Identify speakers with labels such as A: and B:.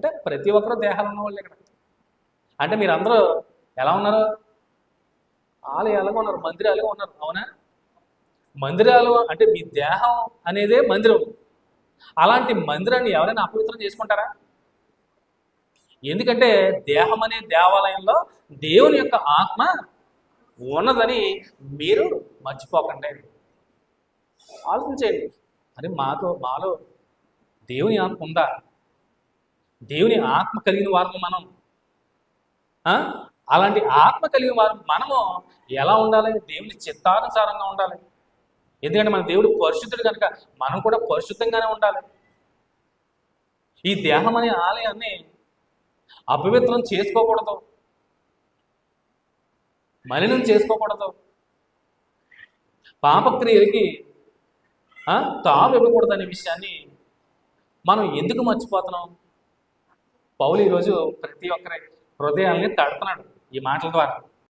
A: అంటే ప్రతి ఒక్కరు దేహాలు ఉన్నవాళ్ళు ఇక్కడ అంటే మీరందరూ ఎలా ఉన్నారు? ఆలయాలుగా ఉన్నారు మందిరాలుగా ఉన్నారు. అవునా? మందిరాలు అంటే మీ దేహం అనేదే మందిరం. అలాంటి మందిరాన్ని ఎవరైనా అపవిత్రం చేసుకుంటారా? ఎందుకంటే దేహం అనే దేవాలయంలో దేవుని యొక్క ఆత్మ ఉన్నదని మీరు మర్చిపోకండి. ఆలోచించండి అని మాతో మాలో దేవుని ఆత్మ ఉందా? దేవుని ఆత్మ కలిగిన వారము మనం. ఆ? అలాంటి ఆత్మ కలిగిన వారు మనము ఎలా ఉండాలి? దేవుని చిత్తానుసారంగా ఉండాలి. ఎందుకంటే మన దేవుడు పరిశుద్ధుడు కనుక మనం కూడా పరిశుద్ధంగానే ఉండాలి. ఈ దేహం అనే ఆలయాన్ని అపవిత్రం చేసుకోకూడదు. మలినం చేసుకోకూడదు. పాపక్రియలకి తావు ఇవ్వకూడదు అనే విషయాన్ని మనం ఎందుకు మర్చిపోతున్నాం? పౌలు ఈరోజు ప్రతి ఒక్కరి హృదయాల్ని తడుతున్నాడు ఈ మాటల ద్వారా.